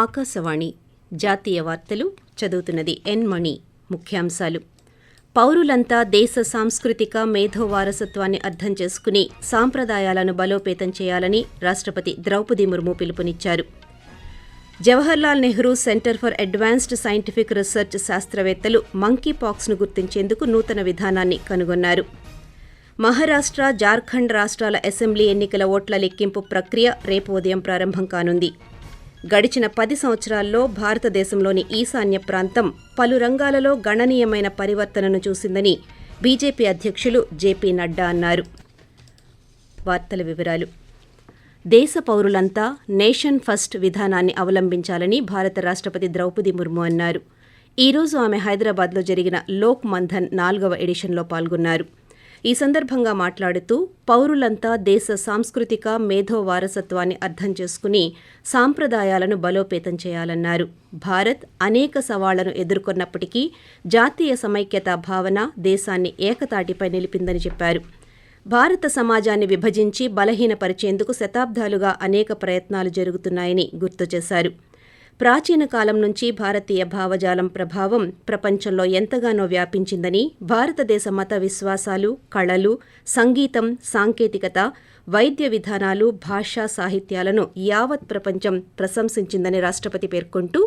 ఆకాశవాణి. జాతీయ వార్తలు చదువుతున్నది ఎన్ మణి. ముఖ్యాంశాలు. పౌరులంతా దేశ సాంస్కృతిక మేధో వారసత్వాన్ని అర్థం చేసుకుని సాంప్రదాయాలను బలోపేతం చేయాలని రాష్ట్రపతి ద్రౌపది ముర్ము పిలుపునిచ్చారు. Jawaharlal Nehru centre for advanced scientific research శాస్త్రవేత్తలు మంకీ పాక్స్ను గుర్తించేందుకు నూతన విధానాన్ని కనుగొన్నారు. మహారాష్ట్ర జార్ఖండ్ రాష్ట్రాల అసెంబ్లీ ఎన్నికల ఓట్ల లెక్కింపు ప్రక్రియ రేపు ఉదయం ప్రారంభం కానుంది. గడిచిన పది సంవత్సరాల్లో భారతదేశంలోని ఈశాన్య ప్రాంతం పలు రంగాలలో గణనీయమైన పరివర్తనను చూసిందని బీజేపీ అధ్యక్షులు జేపీ నడ్డా అన్నారు. వార్తల వివరాలు. దేశ పౌరులంతా నేషన్ ఫస్ట్ విధానాన్ని అవలంబించాలని భారత రాష్ట్రపతి ద్రౌపది ముర్ము అన్నారు. ఈ రోజు ఆమె హైదరాబాద్లో జరిగిన లోక్ మంథన్ నాలుగవ ఎడిషన్లో పాల్గొన్నారు. ఈ సందర్భంగా మాట్లాడుతూ పౌరులంతా దేశ సాంస్కృతిక మేధో వారసత్వాన్ని అర్థం చేసుకుని సాంప్రదాయాలను బలోపేతం చేయాలన్నారు. భారత్ అనేక సవాళ్ళను ఎదుర్కొన్నప్పటికీ జాతీయ సమైక్యత భావన దేశాన్ని ఏకతాటిపై నిలిపిందని చెప్పారు. భారత సమాజాన్ని విభజించి బలహీనపరిచేందుకు శతాబ్దాలుగా అనేక ప్రయత్నాలు జరుగుతున్నాయని గుర్తు చేశారు. ప్రాచీన కాలం నుంచి భారతీయ భావజాలం ప్రభావం ప్రపంచంలో ఎంతగానో వ్యాపించిందని భారతదేశ మత విశ్వాసాలు కళలు సంగీతం సాంకేతికత వైద్య విధానాలు భాషా సాహిత్యాలను యావత్ ప్రపంచం ప్రశంసించిందని రాష్ట్రపతి పేర్కొంటూ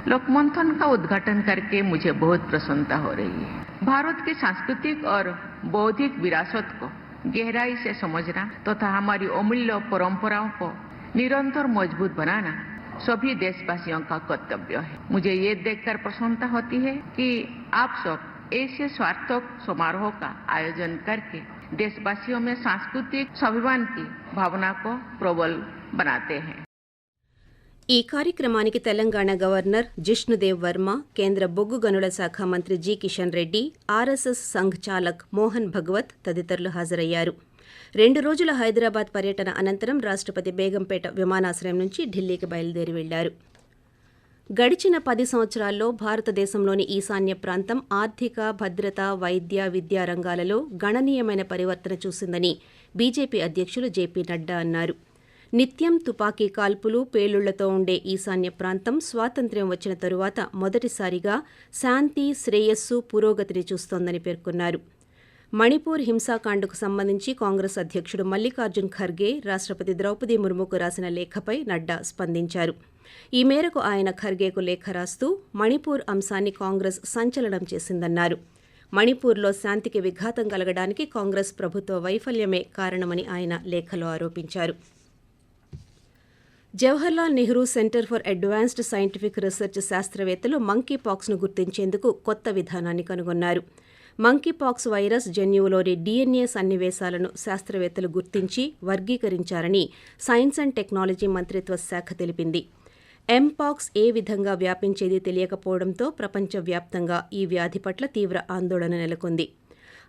लोकमंथन का उद्घाटन करके मुझे बहुत प्रसन्नता हो रही है भारत की सांस्कृतिक और बौद्धिक विरासत को गहराई से समझना तथा तो हमारी अमूल्य परंपराओं को निरंतर मजबूत बनाना सभी देशवासियों का कर्तव्य है मुझे ये देखकर प्रसन्नता होती है कि आप सब ऐसे स्वार्थक समारोह का आयोजन करके देशवासियों में सांस्कृतिक स्वाभिमान की भावना को प्रबल बनाते हैं ఈ కార్యక్రమానికి తెలంగాణ గవర్నర్ జిష్ణుదేవ్ వర్మ కేంద్ర బొగ్గు గనుల శాఖ మంత్రి జి కిషన్ రెడ్డి ఆర్ఎస్ఎస్ సంఘ్ చాలక్ మోహన్ భగవత్ తదితరులు హాజరయ్యారు రెండు రోజుల హైదరాబాద్ పర్యటన అనంతరం రాష్ట్రపతి బేగంపేట విమానాశ్రయం నుంచి ఢిల్లీకి బయలుదేరి వెళ్ళారు గడిచిన పది సంవత్సరాల్లో భారతదేశంలోని ఈశాన్య ప్రాంతం ఆర్థిక భద్రత వైద్య విద్యా రంగాలలో గణనీయమైన పరివర్తన చూసిందని బీజేపీ అధ్యక్షులు జేపీ నడ్డా అన్నారు. నిత్యం తుపాకీ కాల్పులు పేలుళ్ళతో ఉండే ఈశాన్య ప్రాంతం స్వాతంత్ర్యం వచ్చిన తరువాత మొదటిసారిగా శాంతి శ్రేయస్సు పురోగతిని చూస్తోందని పేర్కొన్నారు. మణిపూర్ హింసాకాండకు సంబంధించి కాంగ్రెస్ అధ్యక్షుడు మల్లికార్జున్ ఖర్గే రాష్ట్రపతి ద్రౌపది ముర్ముకు రాసిన లేఖపై నడ్డా స్పందించారు. ఈ మేరకు ఆయన ఖర్గేకు లేఖ రాస్తూ మణిపూర్ అంశాన్ని కాంగ్రెస్ సంచలనం చేసిందన్నారు. మణిపూర్లో శాంతికి విఘాతం కలగడానికి కాంగ్రెస్ ప్రభుత్వ వైఫల్యమే కారణమని ఆయన లేఖలో ఆరోపించారు. Jawaharlal Nehru centre for advanced scientific research శాస్త్రవేత్తలు మంకీ పాక్స్ను గుర్తించేందుకు కొత్త విధానాన్ని కనుగొన్నారు. మంకీ పాక్స్ వైరస్ జన్యువులోని డిఎన్ఏ సన్నివేశాలను శాస్త్రవేత్తలు గుర్తించి వర్గీకరించారని సైన్స్ అండ్ టెక్నాలజీ మంత్రిత్వ శాఖ తెలిపింది. ఎంపాక్స్ ఏ విధంగా వ్యాపించేది తెలియకపోవడంతో ప్రపంచవ్యాప్తంగా ఈ వ్యాధి పట్ల తీవ్ర ఆందోళన నెలకొంది.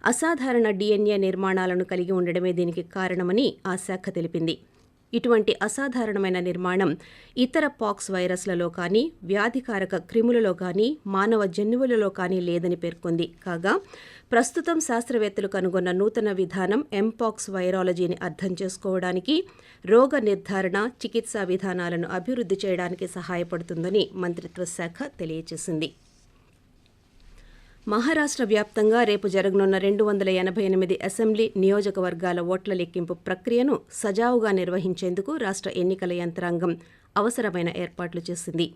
అసాధారణ డిఎన్ఏ నిర్మాణాలను కలిగి ఉండడమే దీనికి కారణమని ఆ శాఖ తెలిపింది. ఇటువంటి అసాధారణమైన నిర్మాణం ఇతర పాక్స్ వైరస్లలో కానీ వ్యాధికారక క్రిములలో కానీ మానవ జన్యువులలో కానీ లేదని పేర్కొంది. కాగా ప్రస్తుతం శాస్త్రవేత్తలు కనుగొన్న నూతన విధానం ఎంపాక్స్ వైరాలజీని అర్థం చేసుకోవడానికి రోగ నిర్ధారణ చికిత్సా విధానాలను అభివృద్ధి చేయడానికి సహాయపడుతుందని మంత్రిత్వ శాఖ తెలియజేసింది మహారాష్ట్ర వ్యాప్తంగా రేపు జరగనున్న రెండు వందల ఎనభై ఎనిమిది అసెంబ్లీ నియోజకవర్గాల ఓట్ల లెక్కింపు ప్రక్రియను సజావుగా నిర్వహించేందుకు రాష్ట్ర ఎన్నికల యంత్రాంగం అవసరమైన ఏర్పాట్లు చేసింది.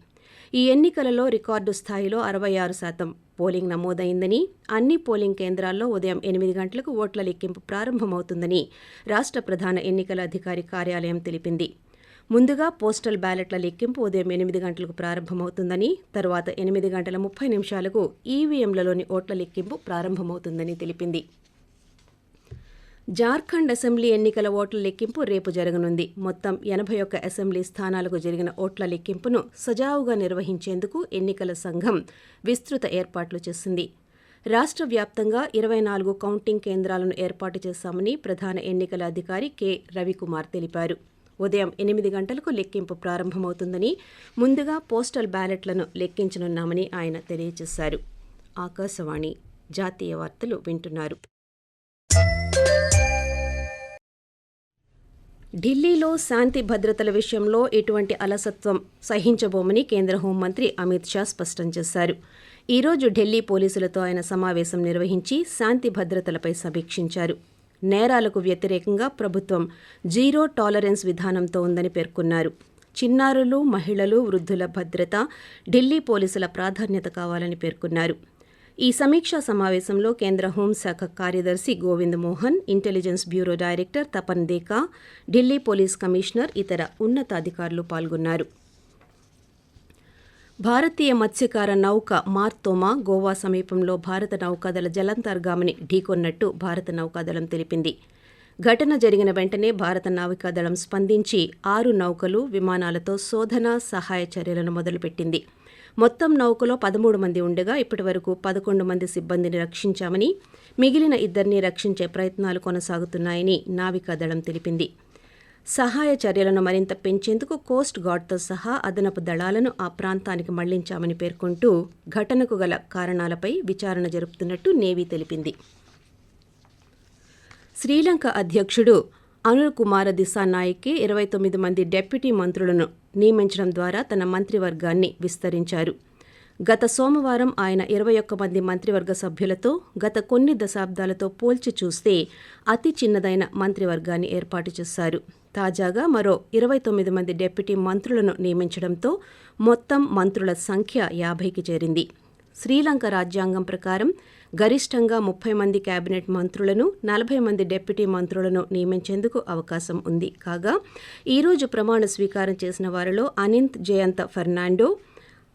ఈ ఎన్నికలలో రికార్డు స్థాయిలో అరవై ఆరు శాతం పోలింగ్ నమోదైందని అన్ని పోలింగ్ కేంద్రాల్లో ఉదయం ఎనిమిది గంటలకు ఓట్ల లెక్కింపు ప్రారంభమవుతుందని రాష్ట్ర ప్రధాన ఎన్నికల అధికారి కార్యాలయం తెలిపింది. ముందుగా పోస్టల్ బ్యాలెట్ల లెక్కింపు ఉదయం ఎనిమిది గంటలకు ప్రారంభమవుతుందని తరువాత ఎనిమిది గంటల ముప్పై నిమిషాలకు ఈవీఎంలలోని ఓట్ల లెక్కింపు ప్రారంభమవుతుందని తెలిపింది. జార్ఖండ్ అసెంబ్లీ ఎన్నికల ఓట్ల లెక్కింపు రేపు జరగనుంది. మొత్తం ఎనభై ఒక్క అసెంబ్లీ స్థానాలకు జరిగిన ఓట్ల లెక్కింపును సజావుగా నిర్వహించేందుకు ఎన్నికల సంఘం విస్తృత ఏర్పాట్లు చేసింది. రాష్ట్ర వ్యాప్తంగా ఇరవై నాలుగు కౌంటింగ్ కేంద్రాలను ఏర్పాటు చేశామని ప్రధాన ఎన్నికల అధికారి కె. రవికుమార్ తెలిపారు. ఉదయం ఎనిమిది గంటలకు లెక్కింపు ప్రారంభమవుతుందని ముందుగా పోస్టల్ బ్యాలెట్లను లెక్కించనున్నామని ఆయన తెలియజేశారు. ఆకాశవాణి జాతీయ వార్తలు వింటున్నారు. ఢిల్లీలో శాంతి భద్రతల విషయంలో ఎటువంటి అలసత్వం సహించబోమని కేంద్ర హోంమంత్రి అమిత్ షా స్పష్టం చేశారు. ఈరోజు ఢిల్లీ పోలీసులతో ఆయన సమావేశం నిర్వహించి శాంతి భద్రతలపై సమీక్షించారు. నేరాలకు వ్యతిరేకంగా ప్రభుత్వం జీరో టాలరెన్స్ విధానంతో ఉందని పేర్కొన్నారు. చిన్నారులు మహిళలు వృద్ధుల భద్రత ఢిల్లీ పోలీసుల ప్రాధాన్యత కావాలని పేర్కొన్నారు. ఈ సమీక్షా సమావేశంలో కేంద్ర హోంశాఖ కార్యదర్శి Govind Mohan intelligence bureau director Tapan Deka Delhi police commissioner ఇతర ఉన్నతాధికారులు పాల్గొన్నారు. భారతీయ మత్స్యకార నౌక మార్తోమా గోవా సమీపంలో భారత నౌకాదళ జలంతర్గామిని ఢీకొన్నట్టు భారత నౌకాదళం తెలిపింది. ఘటన జరిగిన వెంటనే భారత నావికాదళం స్పందించి ఆరు నౌకలు విమానాలతో శోధన సహాయ చర్యలను మొదలుపెట్టింది. మొత్తం నౌకలో పదమూడు మంది ఉండగా ఇప్పటివరకు పదకొండు మంది సిబ్బందిని రక్షించామని మిగిలిన ఇద్దరిని రక్షించే ప్రయత్నాలు కొనసాగుతున్నాయని నావికాదళం తెలిపింది. సహాయ చర్యలను మరింత పెంచేందుకు కోస్ట్ గార్డ్తో సహా అదనపు దళాలను ఆ ప్రాంతానికి మళ్ళించామని పేర్కొంటూ ఘటనకు గల కారణాలపై విచారణ జరుపుతున్నట్టు నేవీ తెలిపింది. శ్రీలంక అధ్యక్షుడు అనుల్ కుమార దిశానాయకే ఇరవై తొమ్మిది మంది డెప్యూటీ మంత్రులను నియమించడం ద్వారా తన మంత్రివర్గాన్ని విస్తరించారు. గత సోమవారం ఆయన ఇరవై ఒక్క మంది మంత్రివర్గ సభ్యులతో గత కొన్ని దశాబ్దాలతో పోల్చి చూస్తే అతి చిన్నదైన మంత్రివర్గాన్ని ఏర్పాటు చేశారు. తాజాగా మరో ఇరవై తొమ్మిది మంది డెప్యూటీ మంత్రులను నియమించడంతో మొత్తం మంత్రుల సంఖ్య యాభైకి చేరింది. శ్రీలంక రాజ్యాంగం ప్రకారం గరిష్టంగా ముప్పై మంది కేబినెట్ మంత్రులను నలభై మంది డిప్యూటీ మంత్రులను నియమించేందుకు అవకాశం ఉంది. కాగా ఈరోజు ప్రమాణ స్వీకారం చేసిన వారిలో అనింత్ జయంత ఫెర్నాండో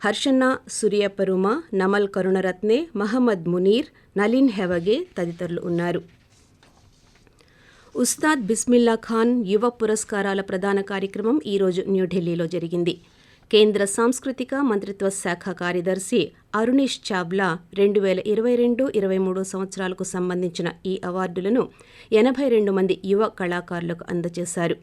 హర్షన్న సూర్యపరుమ నమల్ కరుణరత్నే మహమ్మద్ మునీర్ నలిన్ హెవగే తదితరులు ఉన్నారు. ఉస్తాద్ బిస్మిల్లా ఖాన్ యువ పురస్కారాల ప్రదాన కార్యక్రమం ఈరోజు న్యూఢిల్లీలో జరిగింది. కేంద్ర సాంస్కృతిక మంత్రిత్వ శాఖ కార్యదర్శి అరుణేష్ చావ్లా రెండు వేల ఇరవై రెండు ఇరవై మూడు సంవత్సరాలకు సంబంధించిన ఈ అవార్డులను ఎనభై రెండు మంది యువ కళాకారులకు అందజేశారు.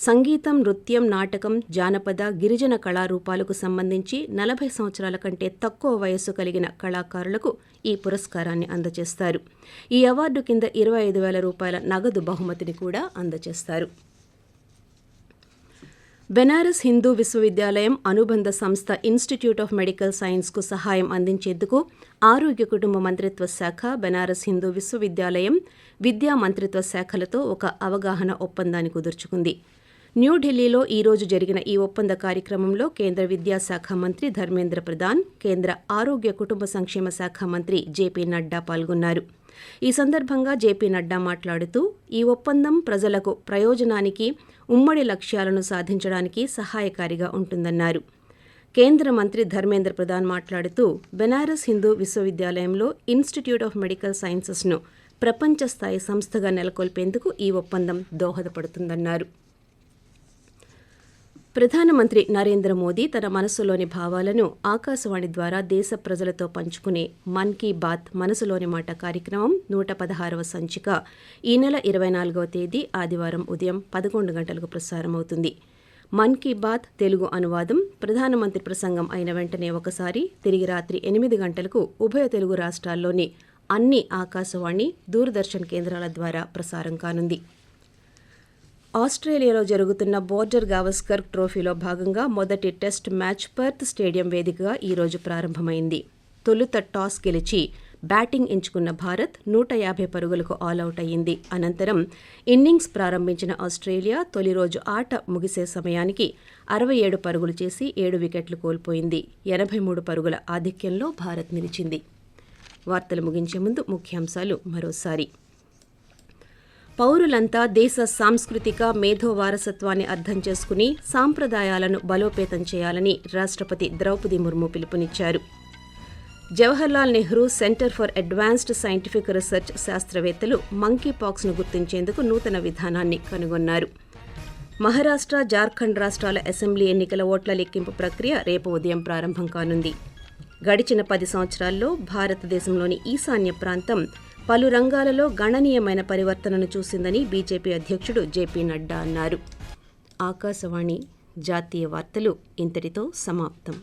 సంగీతం నృత్యం నాటకం జానపద గిరిజన కళారూపాలకు సంబంధించి నలభై సంవత్సరాల కంటే తక్కువ వయస్సు కలిగిన కళాకారులకు ఈ పురస్కారాన్ని అందజేస్తారు. ఈ అవార్డు కింద ఇరవై ఐదు వేల రూపాయల నగదు బహుమతిని కూడా అందజేస్తారు. బెనారస్ హిందూ విశ్వవిద్యాలయం అనుబంధ సంస్థ ఇన్స్టిట్యూట్ ఆఫ్ మెడికల్ సైన్స్కు సహాయం అందించేందుకు ఆరోగ్య కుటుంబ మంత్రిత్వ శాఖ బెనారస్ హిందూ విశ్వవిద్యాలయం విద్యా మంత్రిత్వ శాఖలతో ఒక అవగాహన ఒప్పందాన్ని కుదుర్చుకుంది. న్యూఢిల్లీలో ఈరోజు జరిగిన ఈ ఒప్పంద కార్యక్రమంలో కేంద్ర విద్యాశాఖ మంత్రి ధర్మేంద్ర ప్రధాన్ కేంద్ర ఆరోగ్య కుటుంబ సంక్షేమ శాఖ మంత్రి జేపీ నడ్డా పాల్గొన్నారు. ఈ సందర్భంగా జేపీ నడ్డా మాట్లాడుతూ ఈ ఒప్పందం ప్రజలకు ప్రయోజనానికి ఉమ్మడి లక్ష్యాలను సాధించడానికి సహాయకారిగా ఉంటుందన్నారు. కేంద్ర మంత్రి ధర్మేంద్ర ప్రధాన్ మాట్లాడుతూ బెనారస్ హిందూ విశ్వవిద్యాలయంలో ఇన్స్టిట్యూట్ ఆఫ్ మెడికల్ సైన్సెస్ను ప్రపంచ స్థాయి సంస్థగా నెలకొల్పేందుకు ఈ ఒప్పందం దోహదపడుతుందన్నారు. ప్రధానమంత్రి నరేంద్ర మోదీ తన మనసులోని భావాలను ఆకాశవాణి ద్వారా దేశ ప్రజలతో పంచుకునే మన్ కీ బాత్ మనసులోని మాట కార్యక్రమం నూట పదహారవ సంచిక ఈ నెల ఇరవై నాలుగవ తేదీ ఆదివారం ఉదయం పదకొండు గంటలకు ప్రసారమవుతుంది. మన్ కీ బాత్ తెలుగు అనువాదం ప్రధానమంత్రి ప్రసంగం అయిన వెంటనే ఒకసారి తిరిగి రాత్రి ఎనిమిది గంటలకు ఉభయ తెలుగు రాష్ట్రాల్లోని అన్ని ఆకాశవాణి దూరదర్శన్ కేంద్రాల ద్వారా ప్రసారం కానుంది. ఆస్ట్రేలియాలో జరుగుతున్న బోర్డర్ గావస్కర్ ట్రోఫీలో భాగంగా మొదటి టెస్ట్ మ్యాచ్ పర్త్ స్టేడియం వేదికగా ఈరోజు ప్రారంభమైంది. తొలుత టాస్ గెలిచి బ్యాటింగ్ ఎంచుకున్న భారత్ నూట యాభై పరుగులకు ఆలౌట్ అయ్యింది. అనంతరం ఇన్నింగ్స్ ప్రారంభించిన ఆస్ట్రేలియా తొలి రోజు ఆట ముగిసే సమయానికి అరవై ఏడు పరుగులు చేసి ఏడు వికెట్లు కోల్పోయింది. ఎనభై మూడు పరుగుల ఆధిక్యంలో భారత్ నిలిచింది. వార్తలు ముగించే ముందు ముఖ్యాంశాలు మరోసారి. పౌరులంతా దేశ సాంస్కృతిక మేధో వారసత్వాన్ని అర్థం చేసుకుని సాంప్రదాయాలను బలోపేతం చేయాలని రాష్ట్రపతి ద్రౌపది ముర్ము పిలుపునిచ్చారు. Jawaharlal Nehru centre for advanced scientific research శాస్త్రవేత్తలు మంకీ పాక్స్ను గుర్తించేందుకు నూతన విధానాన్ని కనుగొన్నారు. మహారాష్ట్ర జార్ఖండ్ రాష్ట్రాల అసెంబ్లీ ఎన్నికల ఓట్ల లెక్కింపు ప్రక్రియ రేపు ఉదయం ప్రారంభం కానుంది. గడిచిన పది సంవత్సరాల్లో భారతదేశంలోని ఈశాన్య ప్రాంతం పలు రంగాలలో గణనీయమైన పరివర్తనను చూసిందని బీజేపీ అధ్యక్షుడు జేపీ నడ్డా అన్నారు. ఆకాశవాణి జాతీయ వార్తలు ఇంతటితో సమాప్తం.